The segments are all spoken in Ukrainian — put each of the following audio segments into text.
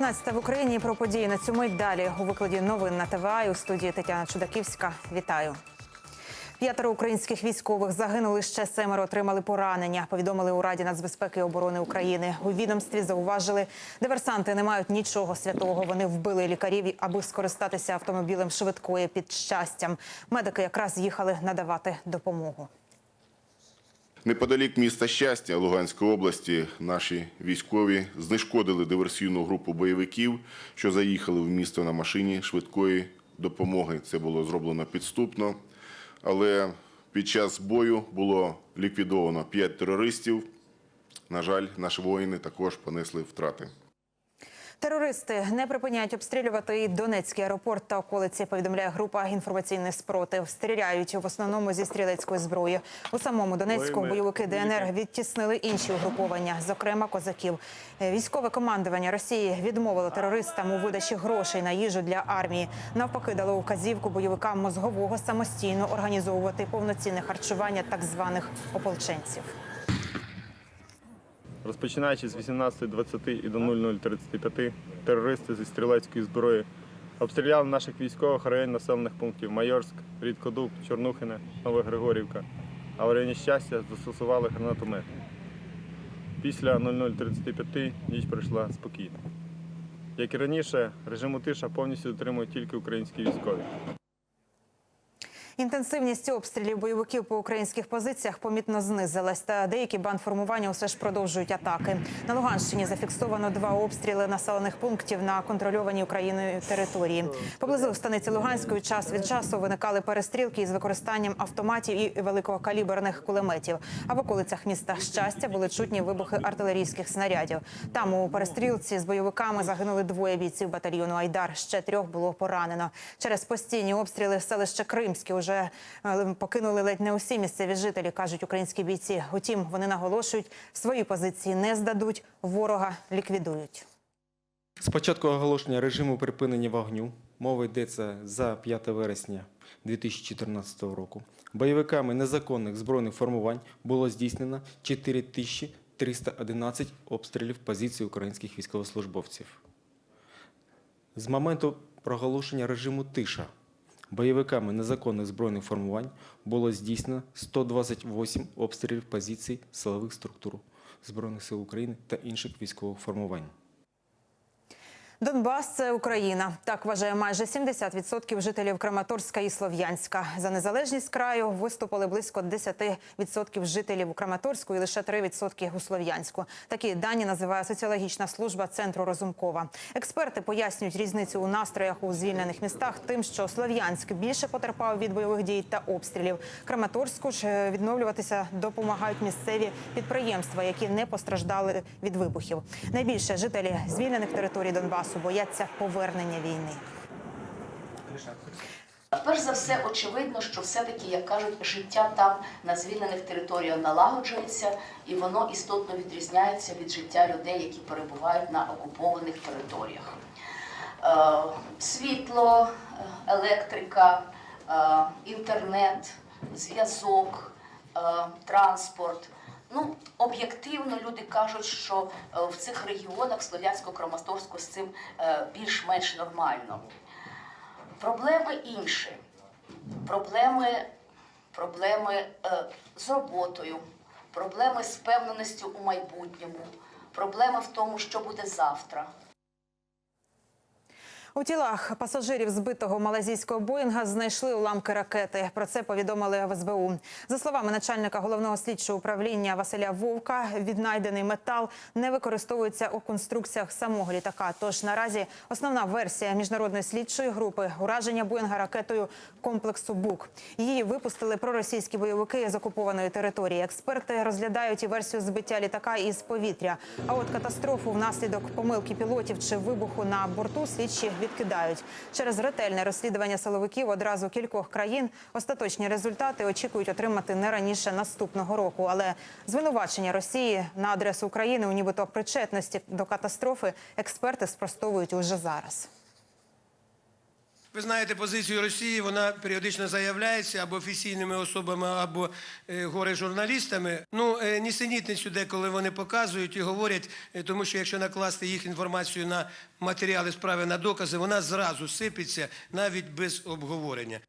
19 в Україні про події на цю мить далі у викладі новин на ТВА і у студії Тетяна Чудаківська. Вітаю. П'ятеро українських військових загинули ще семеро отримали поранення. Повідомили у Раді нацбезпеки і оборони України. У відомстві зауважили, диверсанти не мають нічого святого. Вони вбили лікарів, аби скористатися автомобілем швидкої під щастям. Медики якраз їхали надавати допомогу. Неподалік міста Щастя Луганської області наші військові знешкодили диверсійну групу бойовиків, що заїхали в місто на машині швидкої допомоги. Це було зроблено підступно, але під час бою було ліквідовано п'ять терористів. На жаль, наші воїни також понесли втрати. Терористи не припиняють обстрілювати і Донецький аеропорт та околиці. Повідомляє група інформаційний спротив. Стріляють в основному зі стрілецької зброї. У самому Донецьку бойовики ДНР відтіснили інші угруповання, зокрема козаків. Військове командування Росії відмовило терористам у видачі грошей на їжу для армії. Навпаки, дало указівку бойовикам мозгового самостійно організовувати повноцінне харчування так званих ополченців. Розпочинаючи з 18.20 і до 00.35, терористи зі стрілецької зброї обстріляли наших військових в районі населених пунктів Майорськ, Рідкодуб, Чорнухине, Нове Григорівка, а в районі щастя застосували гранатомет. Після 00.35 ніч пройшла спокійно. Як і раніше, режиму тиша повністю дотримують тільки українські військові. Інтенсивність обстрілів бойовиків по українських позиціях помітно знизилась. Та деякі бандформування усе ж продовжують атаки. На Луганщині зафіксовано два обстріли населених пунктів на контрольованій Україною території. Поблизу станиці Луганської час від часу виникали перестрілки із використанням автоматів і великокаліберних кулеметів. А в околицях міста щастя були чутні вибухи артилерійських снарядів. Там у перестрілці з бойовиками загинули двоє бійців батальйону Айдар. Ще трьох було поранено. Через постійні обстріли селище Кримське уже е, покинули ледь не усі місцеві жителі, кажуть українські бійці. Утім, вони наголошують, свої позиції не здадуть, ворога ліквідують. З початку оголошення режиму припинення вогню, мова йдеться за 5 вересня 2014 року, бойовиками незаконних збройних формувань було здійснено 4311 обстрілів позицій українських військовослужбовців. З моменту проголошення режиму тиша бойовиками незаконних збройних формувань було здійснено 128 обстрілів позицій силових структур Збройних сил України та інших військових формувань. Донбас це Україна. Так вважає майже 70% жителів Краматорська і Слов'янська. За незалежність краю виступили близько 10% жителів у Краматорську і лише 3% у Слов'янську. Такі дані називає соціологічна служба центру Розумкова. Експерти пояснюють різницю у настроях у звільнених містах тим, що Слов'янськ більше потерпав від бойових дій та обстрілів. Краматорську ж е, відновлюватися допомагають місцеві підприємства, які не постраждали від вибухів. Найбільше жителі звільнених територій Донбасу бояться повернення війни. Перш за все, очевидно, що все-таки, як кажуть, життя там на звільнених територіях налагоджується, і воно істотно відрізняється від життя людей, які перебувають на окупованих територіях. Е, світло, е, електрика, е, інтернет, зв'язок, транспорт. Ну, об'єктивно люди кажуть, що е, в цих регіонах Слов'янсько-Краматорську з цим е, більш-менш нормально. Проблеми інші. Проблеми, проблеми е, з роботою, проблеми з впевненістю у майбутньому, проблеми в тому, що буде завтра. У тілах пасажирів збитого малазійського боїнга знайшли уламки ракети. Про це повідомили в СБУ. За словами начальника головного слідчого управління Василя Вовка, віднайдений метал не використовується у конструкціях самого літака. Тож наразі основна версія міжнародної слідчої групи ураження боїнга ракетою комплексу БУК. Її випустили проросійські бойовики з окупованої території. Експерти розглядають і версію збиття літака із повітря. А от катастрофу внаслідок помилки пілотів чи вибуху на борту слідчі відкидають. Через ретельне розслідування силовиків одразу кількох країн остаточні результати очікують отримати не раніше наступного року. Але звинувачення Росії на адресу України у нібито причетності до катастрофи експерти спростовують уже зараз. Ви знаєте позицію Росії, вона періодично заявляється або офіційними особами, або е, горе-журналістами. Ну, е, нісенітницю деколи вони показують і говорять, е, тому що якщо накласти їх інформацію на матеріали справи, на докази, вона зразу сипеться навіть без обговорення.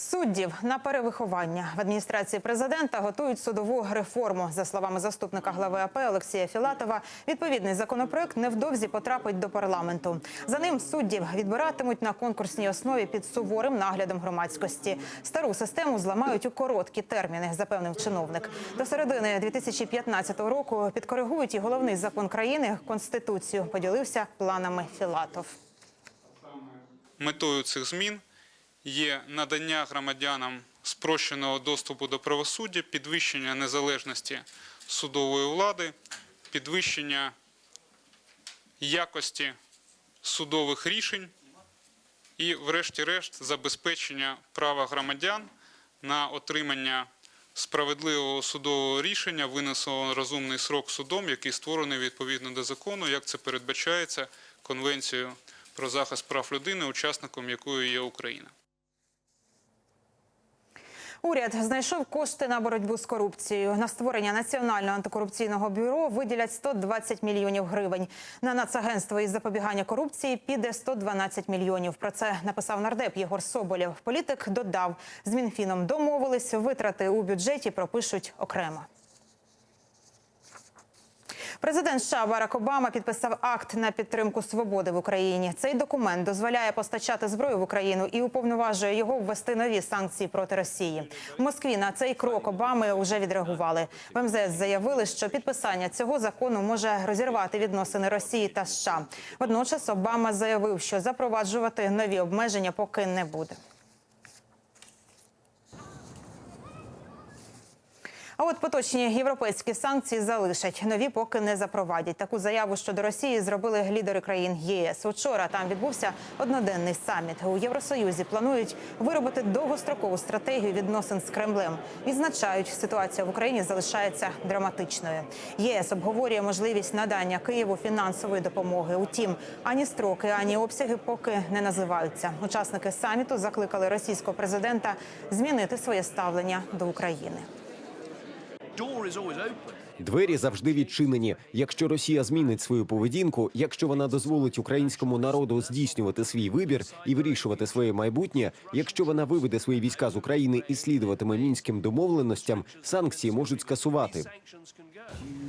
Суддів на перевиховання в адміністрації президента готують судову реформу. За словами заступника глави АП Олексія Філатова, відповідний законопроект невдовзі потрапить до парламенту. За ним суддів відбиратимуть на конкурсній основі під суворим наглядом громадськості. Стару систему зламають у короткі терміни, запевнив чиновник. До середини 2015 року підкоригують і головний закон країни конституцію. Поділився планами Філатов. Метою цих змін є надання громадянам спрощеного доступу до правосуддя, підвищення незалежності судової влади, підвищення якості судових рішень і, врешті-решт, забезпечення права громадян на отримання справедливого судового рішення, винесеного розумний срок судом, який створений відповідно до закону, як це передбачається Конвенцією про захист прав людини, учасником якої є Україна. Уряд знайшов кошти на боротьбу з корупцією. На створення національного антикорупційного бюро виділять 120 мільйонів гривень. На нацагентство із запобігання корупції піде 112 мільйонів. Про це написав нардеп Єгор Соболєв. Політик додав, з Мінфіном домовились, витрати у бюджеті пропишуть окремо. Президент США Барак Обама підписав акт на підтримку свободи в Україні. Цей документ дозволяє постачати зброю в Україну і уповноважує його ввести нові санкції проти Росії. В Москві на цей крок Обами вже відреагували. В МЗС заявили, що підписання цього закону може розірвати відносини Росії та США. Водночас Обама заявив, що запроваджувати нові обмеження поки не буде. А от поточні європейські санкції залишать нові, поки не запровадять. Таку заяву щодо Росії зробили лідери країн ЄС. Учора там відбувся одноденний саміт. У Євросоюзі планують виробити довгострокову стратегію відносин з Кремлем. Відзначають, ситуація в Україні залишається драматичною. ЄС обговорює можливість надання Києву фінансової допомоги. Утім, ані строки, ані обсяги поки не називаються. Учасники саміту закликали російського президента змінити своє ставлення до України. Двері завжди відчинені. Якщо Росія змінить свою поведінку, якщо вона дозволить українському народу здійснювати свій вибір і вирішувати своє майбутнє, якщо вона виведе свої війська з України і слідуватиме мінським домовленостям, санкції можуть скасувати.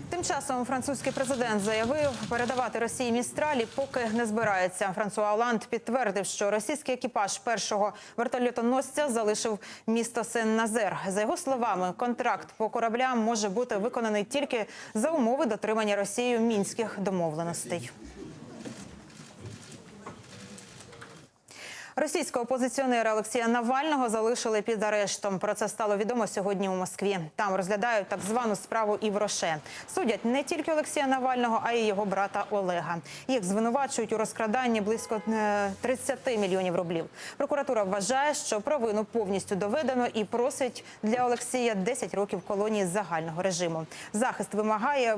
Тим часом французький президент заявив, передавати Росії містралі поки не збирається. Франсуа Оланд підтвердив, що російський екіпаж першого вертольотоносця залишив місто Сен-Назер. За його словами, контракт по кораблям може бути виконаний тільки за умови дотримання Росією мінських домовленостей. Російського опозиціонера Олексія Навального залишили під арештом. Про це стало відомо сьогодні у Москві. Там розглядають так звану справу Івроше. Судять не тільки Олексія Навального, а й його брата Олега. Їх звинувачують у розкраданні близько е, 30 мільйонів рублів. Прокуратура вважає, що провину повністю доведено і просить для Олексія 10 років колонії загального режиму. Захист вимагає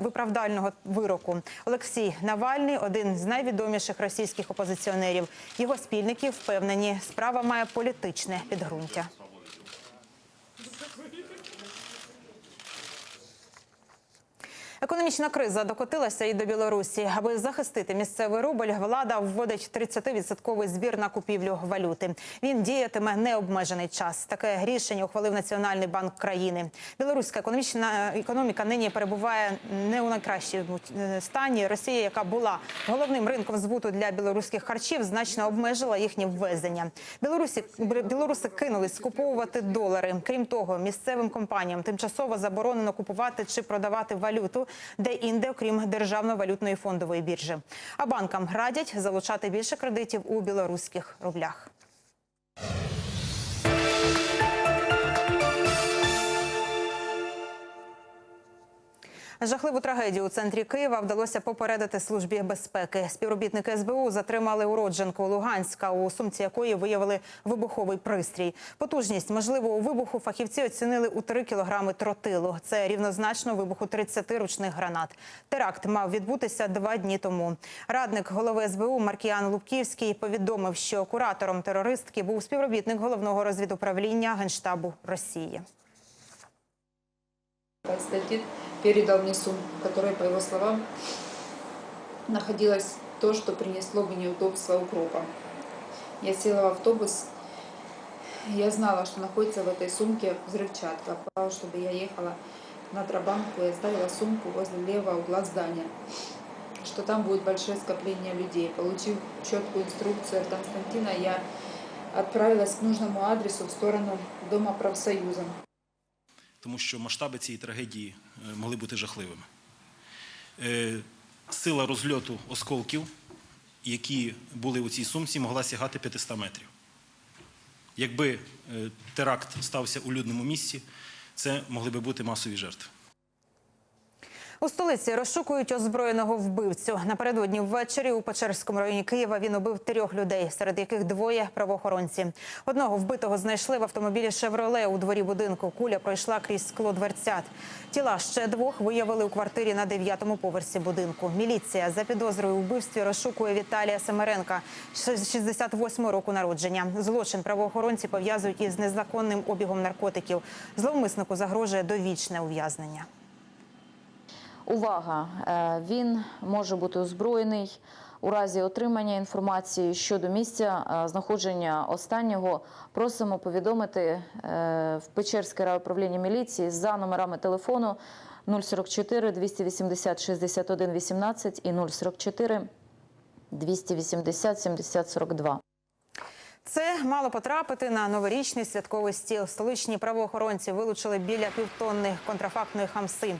виправдального вироку. Олексій Навальний один з найвідоміших російських опозиціонерів. Його спільники впевнені, справа має політичне підґрунтя. Економічна криза докотилася і до Білорусі. Аби захистити місцевий рубль, влада вводить 30-відсотковий збір на купівлю валюти. Він діятиме необмежений час. Таке рішення ухвалив Національний банк країни. Білоруська економічна економіка нині перебуває не у найкращому е, стані. Росія, яка була головним ринком збуту для білоруських харчів, значно обмежила їхнє ввезення. Білорусі білоруси кинулись скуповувати долари. Крім того, місцевим компаніям тимчасово заборонено купувати чи продавати валюту де інде, окрім державної валютної фондової біржі. А банкам радять залучати більше кредитів у білоруських рублях. Жахливу трагедію у центрі Києва вдалося попередити службі безпеки. Співробітники СБУ затримали уродженку Луганська, у сумці якої виявили вибуховий пристрій. Потужність можливого вибуху фахівці оцінили у 3 кілограми тротилу. Це рівнозначно вибуху 30 ручних гранат. Теракт мав відбутися два дні тому. Радник голови СБУ Маркіян Лубківський повідомив, що куратором терористки був співробітник головного розвідуправління Генштабу Росії. Константин передал мне сумку, в которой, по его словам, находилось то, что принесло бы неудобства укропа. Я села в автобус, я знала, что находится в этой сумке взрывчатка. Сказала, чтобы я ехала на Трабанку и оставила сумку возле левого угла здания, что там будет большое скопление людей. Получив четкую инструкцию от Константина, я отправилась к нужному адресу в сторону Дома профсоюза. Тому що масштаби цієї трагедії е, могли бути жахливими. Е, Сила розльоту осколків, які були у цій сумці, могла сягати 500 метрів. Якби е, теракт стався у людному місці, це могли би бути масові жертви. У столиці розшукують озброєного вбивцю. Напередодні ввечері у Печерському районі Києва він убив трьох людей, серед яких двоє правоохоронці. Одного вбитого знайшли в автомобілі «Шевроле» у дворі будинку. Куля пройшла крізь скло дверцят. Тіла ще двох виявили у квартирі на дев'ятому поверсі будинку. Міліція за підозрою вбивстві розшукує Віталія Семеренка, 68 року народження. Злочин правоохоронці пов'язують із незаконним обігом наркотиків. Зловмиснику загрожує довічне ув'язнення. Увага! Е, Він може бути озброєний у разі отримання інформації щодо місця е, знаходження останнього. Просимо повідомити е, в Печерське райуправління міліції за номерами телефону 044 280 61 18 і 044 280 70 42. Це мало потрапити на новорічний святковий стіл. Столичні правоохоронці вилучили біля півтонни контрафактної хамси.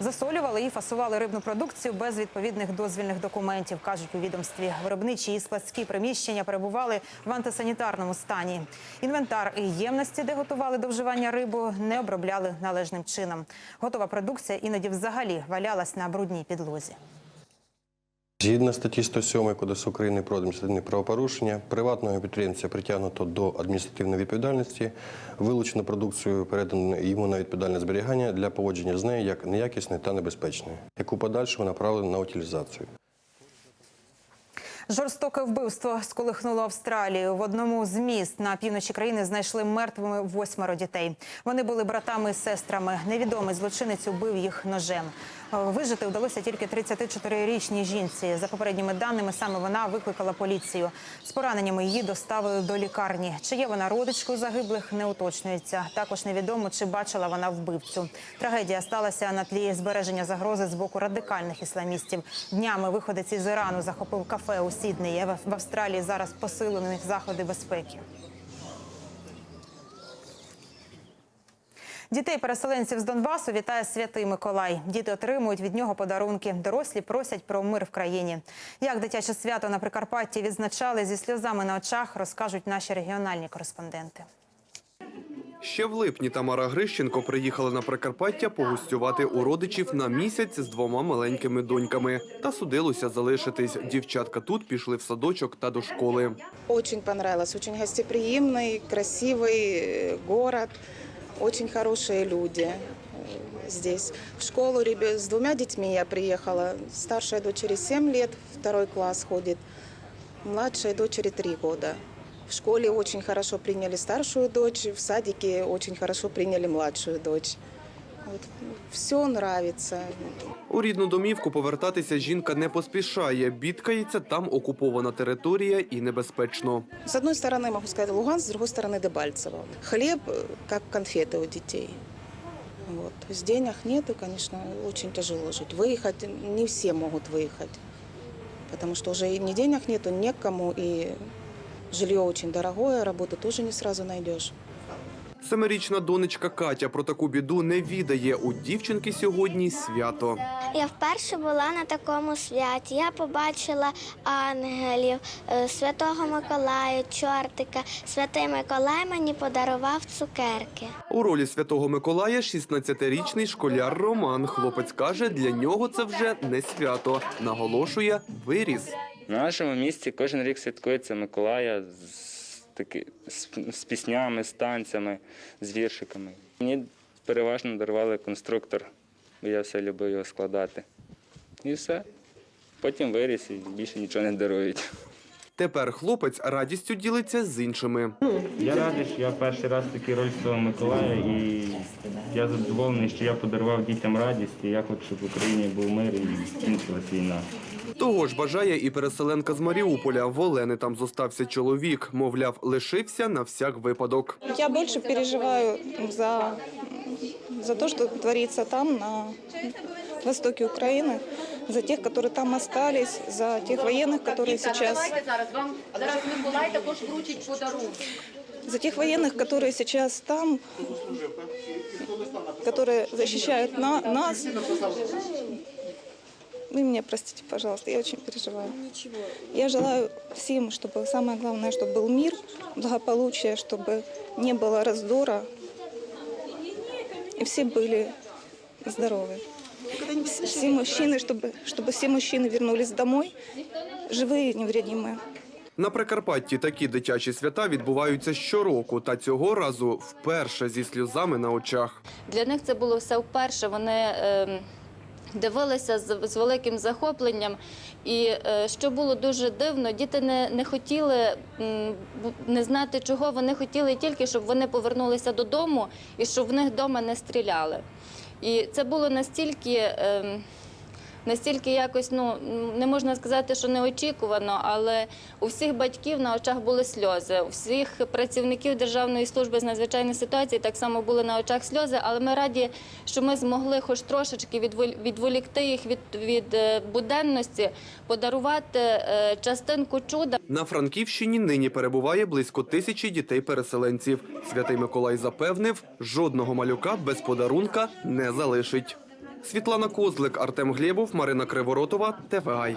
Засолювали і фасували рибну продукцію без відповідних дозвільних документів, кажуть у відомстві. Виробничі і складські приміщення перебували в антисанітарному стані. Інвентар і ємності, де готували до вживання рибу, не обробляли належним чином. Готова продукція іноді взагалі валялась на брудній підлозі. Згідно статті 107 Кодексу України про адміністративні правопорушення, приватного підприємця притягнуто до адміністративної відповідальності, вилучено продукцію, передано йому на відповідальне зберігання для поводження з нею як неякісної та небезпечної, яку подальшому направлено на утилізацію. Жорстоке вбивство сколихнуло Австралію. В одному з міст на півночі країни знайшли мертвими восьмеро дітей. Вони були братами і сестрами. Невідомий злочинець убив їх ножем. Е, Вижити вдалося тільки 34-річній жінці. За попередніми даними, саме вона викликала поліцію. З пораненнями її доставили до лікарні. Чи є вона родичкою загиблих, не уточнюється. Також невідомо, чи бачила вона вбивцю. Трагедія сталася на тлі збереження загрози з боку радикальних ісламістів. Днями виходець із Ірану захопив кафе у Сіднеї. В Австралії зараз посилені заходи безпеки. Дітей переселенців з Донбасу вітає святий Миколай. Діти отримують від нього подарунки. Дорослі просять про мир в країні. Як дитяче свято на Прикарпатті відзначали зі сльозами на очах, розкажуть наші регіональні кореспонденти. Ще в липні Тамара Грищенко приїхала на Прикарпаття погостювати у родичів на місяць з двома маленькими доньками. Та судилося залишитись. Дівчатка тут пішли в садочок та до школи. Очень понравилось, очень гостеприимный, красивый э, город, очень хорошие люди э, здесь. В школу с двумя детьми я приехала. Старшая дочери 7 лет, второй класс ходит, младшая дочери 3 года. В школе очень хорошо приняли старшую дочь, в садике очень хорошо приняли младшую дочь. Вот, все нравится. У рідну домівку повертатися жінка не поспішає. Бідкається, там окупована територія і небезпечно. С одной стороны, могу сказать, Луганск, с другой стороны, Дебальцево. Хлеб, э, как конфеты у детей. Вот. То есть денег нету, конечно, очень тяжело жить. Выехать не все могут выехать, потому что уже и ни денег нету, некому, и жилье очень дорогое, работу тоже не сразу найдешь. Семирічна донечка Катя про таку біду не відає. У дівчинки сьогодні свято. Я вперше була на такому святі. Я побачила ангелів, е, святого Миколая, чортика. Святий Миколай мені подарував цукерки. У ролі святого Миколая 16-річний школяр Роман. Хлопець каже, для нього це вже не свято. Наголошує, виріс. В нашому місті кожен рік святкується Миколая з, таки, з, з піснями, з танцями, з віршиками. Мені переважно дарували конструктор, бо я все любив його складати. І все. Потім виріс і більше нічого не дарують. Тепер хлопець радістю ділиться з іншими. Я радий, що я перший раз такий роль свого Миколая, і я задоволений, що я подарував дітям радість, і я хочу, щоб в Україні був мир і скінчилась війна. Того ж бажає і переселенка з Маріуполя. В Олени там зостався чоловік. Мовляв, лишився на всяк випадок. Я больше переживаю за, за то, что творится там, на востоке Украины, за тех, которые там остались, за тех военных, которые сейчас... За тех военных, которые сейчас там, которые защищают на, нас. Вы меня простите, пожалуйста, я очень переживаю. Я желаю всем, чтобы самое главное, чтобы был мир, благополучие, чтобы не было раздора, и все были здоровы. Вс- Все мужчины, чтобы, чтобы все мужчины вернулись домой, живые и невредимые. На Прикарпатті такі дитячі свята відбуваються щороку, та цього разу вперше зі сльозами на очах. Для них це було все вперше. Вони е, дивилися з, з великим захопленням. І е, що було дуже дивно, діти не, не хотіли м, бу- не знати, чого вони хотіли тільки, щоб вони повернулися додому і щоб в них вдома не стріляли. І це було настільки. Е, Настільки якось ну не можна сказати, що неочікувано, але у всіх батьків на очах були сльози. У всіх працівників Державної служби з надзвичайних ситуацій так само були на очах сльози. Але ми раді, що ми змогли, хоч трошечки відволі- відволікти їх від, від е, буденності, подарувати е, частинку чуда. На Франківщині нині перебуває близько тисячі дітей-переселенців. Святий Миколай запевнив, жодного малюка без подарунка не залишить. Світлана Козлик, Артем Глєбов, Марина Криворотова, ТВАЙ.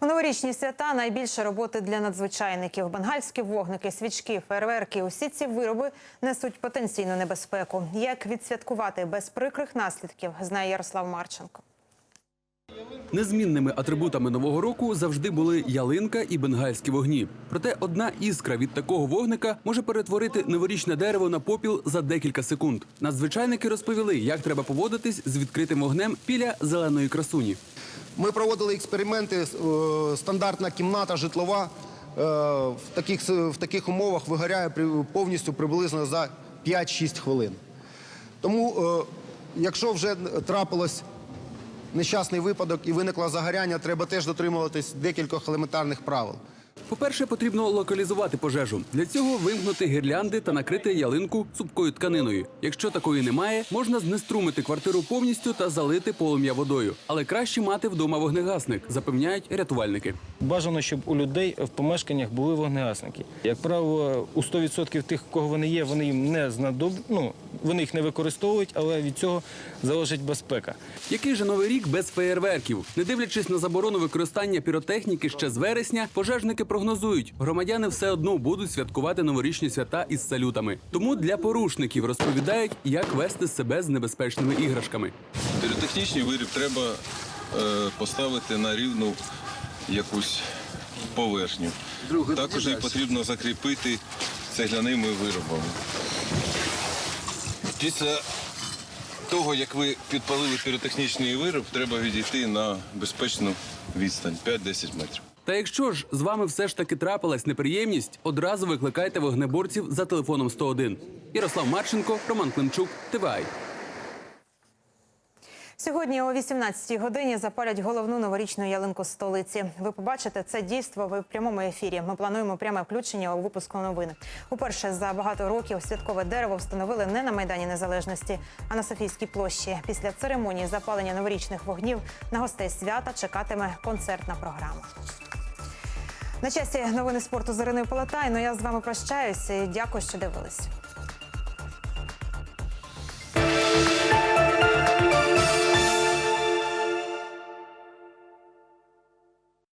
У новорічні свята найбільше роботи для надзвичайників. Бенгальські вогники, свічки, фейерверки. Усі ці вироби несуть потенційну небезпеку. Як відсвяткувати без прикрих наслідків, знає Ярослав Марченко. Незмінними атрибутами нового року завжди були ялинка і бенгальські вогні. Проте одна іскра від такого вогника може перетворити новорічне дерево на попіл за декілька секунд. Надзвичайники розповіли, як треба поводитись з відкритим вогнем біля зеленої красуні. Ми проводили експерименти. е, Стандартна кімната житлова е, в таких, в таких умовах вигоряє повністю приблизно за 5-6 хвилин. Тому, е, якщо вже трапилось нещасний випадок і виникло загоряння, треба теж дотримуватись декількох елементарних правил. По-перше, потрібно локалізувати пожежу. Для цього вимкнути гірлянди та накрити ялинку цупкою тканиною. Якщо такої немає, можна знеструмити квартиру повністю та залити полум'я водою. Але краще мати вдома вогнегасник, запевняють рятувальники. Бажано, щоб у людей в помешканнях були вогнегасники. Як правило, у 100% тих, у кого вони є, вони їм не знадоб... ну, вони їх не використовують, але від цього залежить безпека. Який же новий рік без феєрверків? Не дивлячись на заборону використання піротехніки ще з вересня, пожежники прогнозують, громадяни все одно будуть святкувати новорічні свята із салютами. Тому для порушників розповідають, як вести себе з небезпечними іграшками. Піротехнічний виріб треба е, поставити на рівну якусь поверхню. Також їх потрібно закріпити цегляними виробами. Після того, як ви підпалили піротехнічний вироб, треба відійти на безпечну відстань 5-10 метрів. Та якщо ж з вами все ж таки трапилась неприємність, одразу викликайте вогнеборців за телефоном 101. Ярослав Марченко, Роман Климчук, ТВАЙ. Сьогодні о 18-й годині запалять головну новорічну ялинку столиці. Ви побачите це дійство в прямому ефірі. Ми плануємо пряме включення у випуску новин. Уперше за багато років святкове дерево встановили не на майдані Незалежності, а на Софійській площі. Після церемонії запалення новорічних вогнів на гостей свята чекатиме концертна програма. На часі новини спорту з Іриною Полотайною. Я з вами прощаюся і дякую, що дивились.